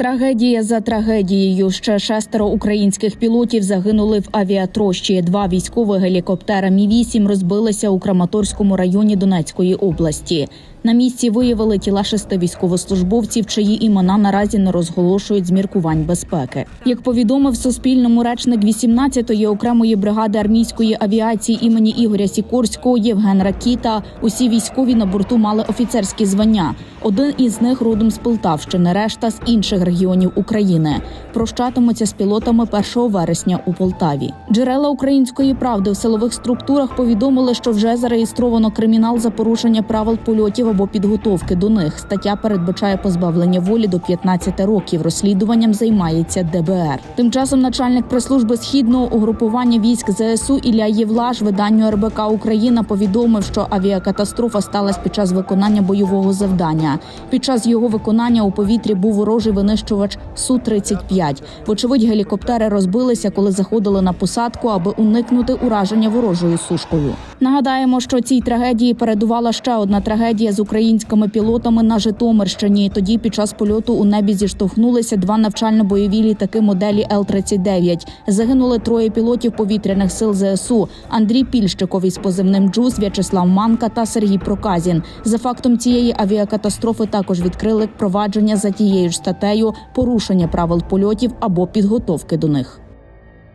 Трагедія за трагедією. Ще шестеро українських пілотів загинули в авіатрощі. Два військових гелікоптера Мі 8 розбилися у Краматорському районі Донецької області. На місці виявили тіла шести військовослужбовців, чиї імена наразі не розголошують з міркувань безпеки. Як повідомив Суспільному речник 18-ї окремої бригади армійської авіації імені Ігоря Сікорського Євген Ракіта, усі військові на борту мали офіцерські звання. Один із них родом з Полтавщини, решта з інших регіонів України. Прощатимуться з пілотами 1 вересня у Полтаві. Джерела української правди в силових структурах повідомили, що вже зареєстровано кримінал за порушення правил польотів або підготовки до них. Стаття передбачає позбавлення волі до 15 років. Розслідуванням займається ДБР. Тим часом начальник прес-служби східного угрупування військ ЗСУ Ілля Євлаш виданню РБК Україна повідомив, що авіакатастрофа сталася під час виконання бойового завдання. Під час його виконання у повітрі був ворожий винищувач су 35 Вочевидь, гелікоптери розбилися, коли заходили на посадку, аби уникнути ураження ворожою сушкою. Нагадаємо, що цій трагедії передувала ще одна трагедія з українськими пілотами на Житомирщині. Тоді під час польоту у небі зіштовхнулися два навчально-бойові літаки моделі Л-39. Загинули троє пілотів повітряних сил ЗСУ: Андрій Пільщиков із позивним Джуз, В'ячеслав Манка та Сергій Проказін. За фактом цієї авіакатастрофи також відкрили провадження за тією ж статтею порушення правил польотів або підготовки до них.